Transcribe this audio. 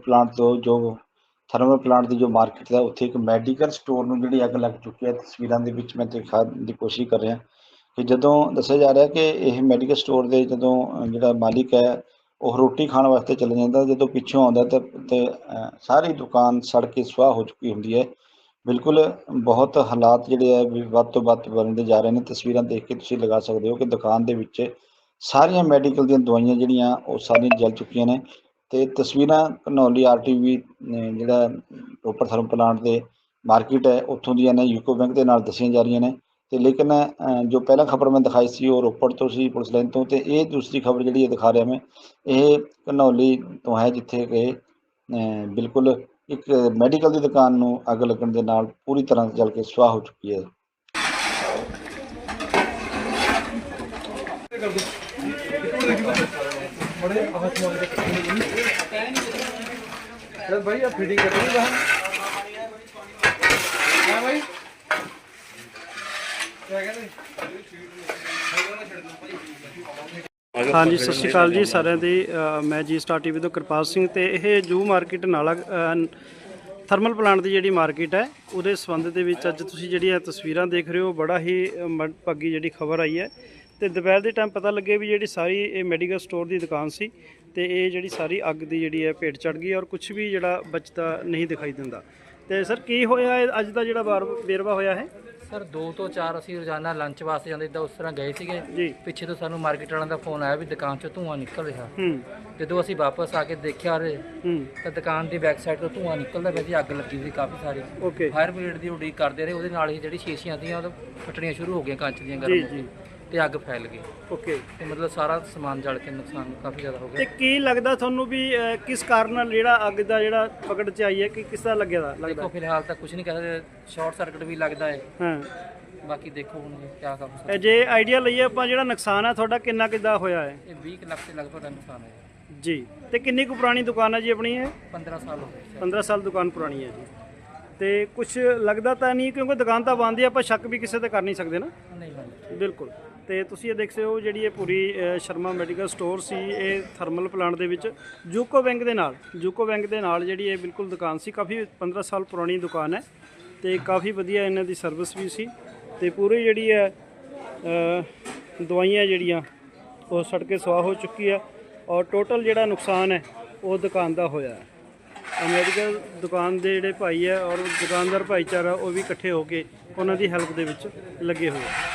Plant ਤੋਂ ਜੋ thermal plant ਦੀ ਜੋ ਮਾਰਕੀਟ ਹੈ, ਉੱਥੇ ਇੱਕ ਮੈਡੀਕਲ ਸਟੋਰ ਨੂੰ ਜਿਹੜੀ ਅੱਗ ਲੱਗ ਚੁੱਕੀ ਹੈ, ਤਸਵੀਰਾਂ ਦੇ ਵਿੱਚ ਮੈਂ ਦਿਖਾਉਣ ਦੀ ਕੋਸ਼ਿਸ਼ ਕਰ ਰਿਹਾ ਕਿ ਜਦੋਂ ਦੱਸਿਆ ਜਾ ਰਿਹਾ ਕਿ ਇਹ ਮੈਡੀਕਲ ਸਟੋਰ ਦੇ ਜਦੋਂ ਜਿਹੜਾ ਮਾਲਿਕ ਹੈ, ਉਹ ਰੋਟੀ ਖਾਣ ਵਾਸਤੇ ਚਲੇ ਜਾਂਦਾ, ਜਦੋਂ ਪਿੱਛੋਂ ਆਉਂਦਾ ਤੇ ਸਾਰੀ ਦੁਕਾਨ ਸੜ ਕੇ ਸੁਆਹ ਹੋ ਚੁੱਕੀ ਹੁੰਦੀ ਹੈ। ਬਿਲਕੁਲ ਬਹੁਤ ਹਾਲਾਤ ਜਿਹੜੇ ਆ ਵੀ ਵੱਧ ਤੋਂ ਵੱਧ ਬਣਦੇ ਜਾ ਰਹੇ ਨੇ। ਤਸਵੀਰਾਂ ਦੇਖ ਕੇ ਤੁਸੀਂ ਲਗਾ ਸਕਦੇ ਹੋ ਕਿ ਦੁਕਾਨ ਦੇ ਵਿੱਚ ਸਾਰੀਆਂ ਮੈਡੀਕਲ ਦੀਆਂ ਦਵਾਈਆਂ ਜਿਹੜੀਆਂ, ਉਹ ਸਾਰੀਆਂ ਜਲ ਚੁੱਕੀਆਂ ਨੇ। ਤੇ ਤਸਵੀਰਾਂ ਘਨੌਲੀ ਆਰਟੀਵੀ ਜਿਹੜਾ ਰੋਪੜ ਥਰਮ ਪਲਾਂਟ ਦੇ ਮਾਰਕੀਟ ਹੈ, ਉੱਥੋਂ ਦੀਆਂ ਨੇ, ਯੂਕੋ ਬੈਂਕ ਦੇ ਨਾਲ ਦੱਸੀਆਂ ਜਾ ਰਹੀਆਂ ਨੇ। ਤੇ ਲੇਕਿਨ ਜੋ ਪਹਿਲਾਂ ਖਬਰ ਮੈਂ ਦਿਖਾਈ ਸੀ ਉਹ ਰੋਪੜ ਤੋਂ ਸੀ, ਪੁਲਿਸ ਲਾਈਨ ਤੋਂ, ਤੇ ਇਹ ਦੂਸਰੀ ਖਬਰ ਜਿਹੜੀ ਇਹ ਦਿਖਾ ਰਿਹਾ ਮੈਂ, ਇਹ ਘਨੌਲੀ ਤੋਂ ਹੈ, ਜਿੱਥੇ ਕਿ ਬਿਲਕੁਲ ਇੱਕ ਮੈਡੀਕਲ ਦੀ ਦੁਕਾਨ ਨੂੰ ਅੱਗ ਲੱਗਣ ਦੇ ਨਾਲ ਪੂਰੀ ਤਰ੍ਹਾਂ ਜਲ ਕੇ ਸੁਆਹ ਹੋ ਚੁੱਕੀ ਹੈ। ਮੜੇ, ਆਹ ਹਾਂਜੀ, ਸਤਿ ਸ਼੍ਰੀ ਅਕਾਲ ਜੀ ਸਾਰਿਆਂ ਦੀ। ਮੈਂ ਜੀ ਸਟਾਰ ਟੀਵੀ ਤੋਂ ਕਿਰਪਾਲ ਸਿੰਘ ਤੇ ਇਹ ਜੂ ਮਾਰਕੀਟ ਨਾਲਾ ਥਰਮਲ ਪਲਾਂਟ ਦੀ ਜਿਹੜੀ ਮਾਰਕੀਟ ਹੈ, ਉਹਦੇ ਸੰਬੰਧ ਦੇ ਵਿੱਚ ਅੱਜ ਤੁਸੀਂ ਜਿਹੜੀਆਂ ਤਸਵੀਰਾਂ ਦੇਖ ਰਹੇ ਹੋ, ਬੜਾ ਹੀ ਪੱਗੀ ਜਿਹੜੀ ਖਬਰ ਆਈ ਹੈ। ਤੇ ਦੁਪਹਿਰ ਦੇ ਟਾਈਮ ਪਤਾ ਲੱਗੇ ਵੀ ਜਿਹੜੀ ਸਾਰੀ ਇਹ ਮੈਡੀਕਲ ਸਟੋਰ ਦੀ ਦੁਕਾਨ ਸੀ ਤੇ ਇਹ ਜਿਹੜੀ ਸਾਰੀ ਅੱਗ ਦੀ ਜਿਹੜੀ ਹੈ ਭੇਟ ਚੜ ਗਈ ਔਰ ਕੁਝ ਵੀ ਜਿਹੜਾ ਬਚਦਾ ਨਹੀਂ ਦਿਖਾਈ ਦਿੰਦਾ। ਤੇ ਸਰ ਕੀ ਹੋਇਆ ਅੱਜ ਦਾ ਜਿਹੜਾ ਵਾਰ ਵੇਰਵਾ ਹੋਇਆ ਹੈ ਸਰ 2 ਤੋਂ 4 ਅਸੀਂ ਰੋਜ਼ਾਨਾ ਲੰਚ ਵਾਸਤੇ ਜਾਂਦੇ ਇਦਾਂ ਉਸ ਤਰ੍ਹਾਂ ਗਏ ਸੀਗੇ। ਪਿੱਛੇ ਤੋਂ ਸਾਨੂੰ ਮਾਰਕੀਟ ਵਾਲਿਆਂ ਦਾ ਫੋਨ ਆਇਆ ਵੀ ਦੁਕਾਨ 'ਚੋਂ ਧੂੰਆਂ ਨਿਕਲ ਰਿਹਾ। ਜਦੋਂ ਅਸੀਂ ਵਾਪਸ ਆ ਕੇ ਦੇਖਿਆ ਰੇ ਤਾਂ ਦੁਕਾਨ ਦੀ ਬੈਕ ਸਾਈਡ ਤੋਂ ਧੂੰਆਂ ਨਿਕਲਦਾ ਪਿਆ ਸੀ ਅੱਗ ਲੱਗੀ ਸੀ ਕਾਫੀ ਸਾਰੀ। ਓਕੇ ਫਾਇਰ ਬ੍ਰਿਗੇਡ ਦੀ ਉਡੀਕ ਕਰਦੇ ਰਹੇ ਉਹਦੇ ਨਾਲ ਹੀ ਜਿਹੜੀ ਸ਼ੀਸ਼ੀਆਂ ਸੀਆਂ ਉਹ ਫਟਣੀਆਂ ਸ਼ੁਰੂ ਹੋ ਗਈਆਂ ਕੱਚ ਦੀਆਂ ਗਰਮ ਤੇ ਅੱਗ ਫੈਲ ਗਈ। ਓਕੇ। ਤੇ ਮਤਲਬ ਸਾਰਾ ਸਮਾਨ ਜਲ ਕੇ ਨੁਕਸਾਨ ਕਾਫੀ ਜ਼ਿਆਦਾ ਹੋ ਤੇ ਗਿਆ ਕੀ ਲੱਗਦਾ ਤੁਹਾਨੂੰ ਵੀ ਅਹ, ਕਿਸ ਕਾਰਨ ਨਾਲ ਜਿਹੜਾ ਅੱਗ ਦਾ ਜਿਹੜਾ ਪਕੜ ਚ ਆਈ ਹੈ ਕਿ ਕਿਸ ਤਰ੍ਹਾਂ ਲੱਗਿਆ ਦਾ ਦੇਖੋ ਲੱਗਦਾ ਫਿਲਹਾਲ ਤਾਂ ਕੁਝ ਨਹੀਂ ਕਹਿ ਸਕਦੇ। ਸ਼ਾਰਟ ਸਰਕਟ ਵੀ ਲੱਗਦਾ ਹੈ। ਹਾਂ। ਬਾਕੀ ਦੇਖੋ ਹੁਣ ਕੀ ਕੰਮ ਇਹ ਜੇ ਆਈਡੀਆ ਲਈਏ ਆਪਾਂ ਜਿਹੜਾ ਨੁਕਸਾਨ ਹੈ ਤੁਹਾਡਾ ਕਿੰਨਾ ਕਿੱਦਾ ਹੋਇਆ ਹੈ? ਇਹ 20 ਕੁ ਲੱਖ ਦੇ ਲਗਭਗ ਦਾ ਨੁਕਸਾਨ ਹੈ। ਜੀ। ਤੇ ਕਿੰਨੀ ਕੁ ਪੁਰਾਣੀ ਦੁਕਾਨ ਹੈ ਜੀ ਆਪਣੀ ਇਹ? 15 ਸਾਲ ਹੋ ਗਏ। 15 ਸਾਲ ਦੁਕਾਨ ਪੁਰਾਣੀ ਹੈ ਜੀ। ਤੇ ਕੁਝ ਲੱਗਦਾ ਤਾਂ ਨਹੀਂ ਕਿਉਂਕਿ ਦੁਕਾਨ ਤਾਂ ਬੰਦ ਹੈ ਆਪਾਂ ਸ਼ੱਕ ਵੀ ਕਿਸੇ ਤੇ ਕਰ ਨਹੀਂ ਸਕਦੇ ਨਾ? ਨਹੀਂ ਬਿਲਕੁਲ। ਤੇ ਤੁਸੀਂ ਇਹ ਦੇਖ ਸਕਦੇ ਹੋ ਜਿਹੜੀ ਇਹ ਪੂਰੀ ਅ, ਸ਼ਰਮਾ ਮੈਡੀਕਲ ਸਟੋਰ ਸੀ ਇਹ ਥਰਮਲ ਪਲਾਂਟ ਦੇ ਵਿੱਚ। ਜੂਕੋ ਬੈਂਕ ਦੇ ਨਾਲ ਜੂਕੋ ਬੈਂਕ ਦੇ ਨਾਲ ਜਿਹੜੀ ਇਹ ਬਿਲਕੁਲ ਦੁਕਾਨ ਸੀ ਕਾਫੀ 15 ਸਾਲ ਪੁਰਾਣੀ ਦੁਕਾਨ ਹੈ ਤੇ ਕਾਫੀ ਵਧੀਆ ਇਹਨਾਂ ਦੀ ਸਰਵਿਸ ਵੀ ਸੀ ਤੇ ਪੂਰੀ ਜਿਹੜੀ ਹੈ ਅ, ਦਵਾਈਆਂ ਜਿਹੜੀਆਂ ਉਹ ਸੜ ਕੇ ਸਵਾਹ ਹੋ ਚੁੱਕੀ ਹੈ ਔਰ ਟੋਟਲ ਜਿਹੜਾ ਨੁਕਸਾਨ ਹੈ ਉਹ ਦੁਕਾਨ ਦਾ ਹੋਇਆ ਹੈ। ਮੈਡੀਕਲ ਦੁਕਾਨ ਦੇ ਜਿਹੜੇ ਭਾਈ ਹੈ ਔਰ ਦੁਕਾਨਦਾਰ ਭਾਈਚਾਰਾ ਉਹ ਵੀ ਇਕੱਠੇ ਹੋ ਕੇ ਉਹਨਾਂ ਦੀ ਹੈਲਪ ਦੇ ਵਿੱਚ ਲੱਗੇ ਹੋਏ ਆ